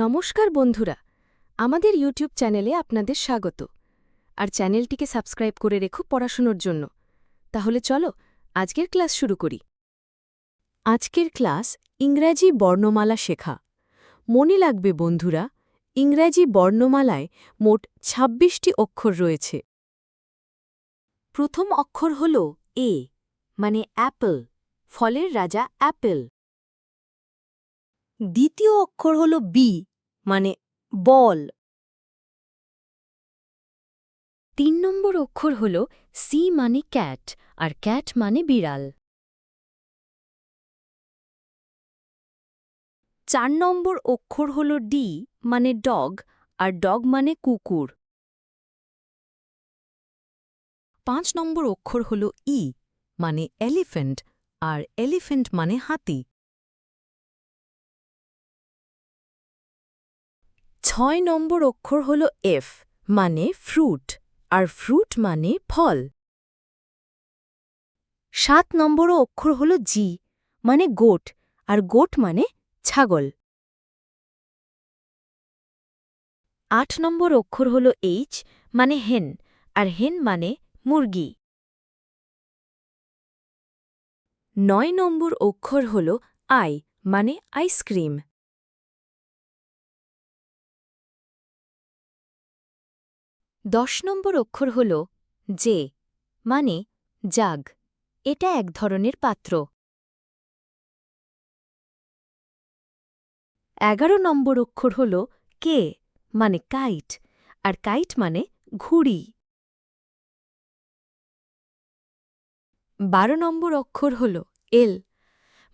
নমস্কার বন্ধুরা, আমাদের ইউটিউব চ্যানেলে আপনাদের স্বাগত। আর চ্যানেলটিকে সাবস্ক্রাইব করে রেখো পড়াশোনার জন্য। তাহলে চলো আজকের ক্লাস শুরু করি। আজকের ক্লাস ইংরাজি বর্ণমালা শেখা। মনে লাগবে বন্ধুরা, ইংরাজি বর্ণমালায় মোট ২৬টি অক্ষর রয়েছে। প্রথম অক্ষর হল এ মানে অ্যাপল, ফলের রাজা অ্যাপেল। দ্বিতীয় অক্ষর হল বি মানে বল। তিন নম্বর অক্ষর হল সি মানে ক্যাট আর ক্যাট মানে বিড়াল। চার নম্বর অক্ষর হল ডি মানে ডগ আর ডগ মানে কুকুর। পাঁচ নম্বর অক্ষর হল ই মানে এলিফেন্ট আর এলিফেন্ট মানে হাতি। ছয় নম্বর অক্ষর হল এফ মানে ফ্রুট আর ফ্রুট মানে ফল। সাত নম্বর অক্ষর হল জি মানে গোট, আর গোট মানে ছাগল। আট নম্বর অক্ষর হল এইচ মানে হেন আর হেন মানে মুরগি। নয় নম্বর অক্ষর হল আই মানে আইসক্রিম দশ নম্বর অক্ষর হল জে মানে জাগ। এটা এক ধরনের পাত্র। এগারো নম্বর অক্ষর হল কে মানে কাইট, আর কাইট মানে ঘুড়ি। বারো নম্বর অক্ষর হল এল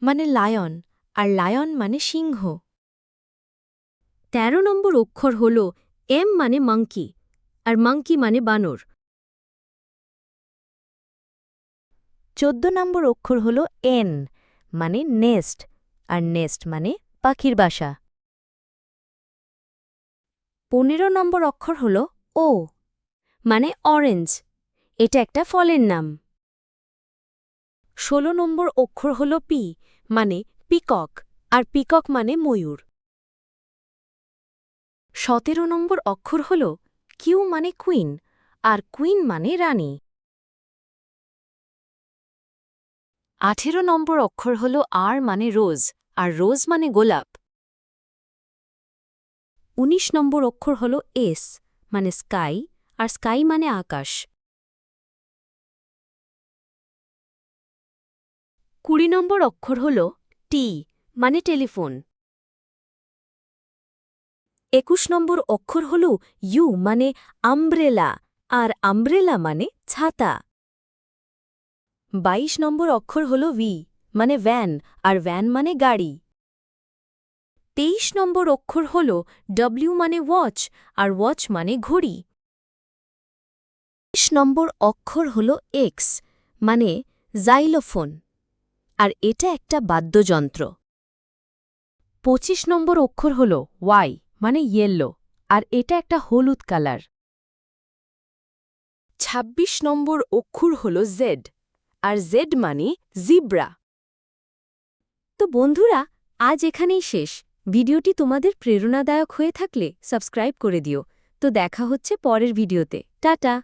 মানে লায়ন, আর লায়ন মানে সিংহ। তেরো নম্বর অক্ষর হল এম মানে মাংকি আর মাংকি মানে বানর। চোদ্দ নম্বর অক্ষর হল এন মানে নেস্ট, আর নেস্ট মানে পাখির বাসা। পনেরো নম্বর অক্ষর হল ও মানে অরেঞ্জ, এটা একটা ফলের নাম। ষোলো নম্বর অক্ষর হল পি মানে পিকক, আর পিকক মানে ময়ূর। সতেরো নম্বর অক্ষর হল কিউ মানে কুইন, আর কুইন মানে রানী। আঠেরো নম্বর অক্ষর হল আর মানে রোজ, আর রোজ মানে গোলাপ। উনিশ নম্বর অক্ষর হল এস মানে স্কাই, আর স্কাই মানে আকাশ। কুড়ি নম্বর অক্ষর হল টি মানে টেলিফোন। একুশ নম্বর অক্ষর হল ইউ মানে আমব্রেলা, আর আমব্রেলা মানে ছাতা। বাইশ নম্বর অক্ষর হল ভি মানে ভ্যান, আর ভ্যান মানে গাড়ি। তেইশ নম্বর অক্ষর হল ডব্লিউ মানে ওয়াচ, আর ওয়াচ মানে ঘড়ি। বিশ নম্বর অক্ষর হল এক্স মানে জাইলোফোন, আর এটা একটা বাদ্যযন্ত্র। পঁচিশ নম্বর অক্ষর হল ওয়াই মানে ইয়েলো আর এটা একটা হলুদ কালার ২৬ নম্বর অক্ষর হল জেড আর জেড মানে জিব্রা তো বন্ধুরা, আজ এখানেই শেষ। ভিডিওটি তোমাদের প্রেরণাদায়ক হয়ে থাকলে সাবস্ক্রাইব করে দিও। তো দেখা হচ্ছে পরের ভিডিওতে। টাটা!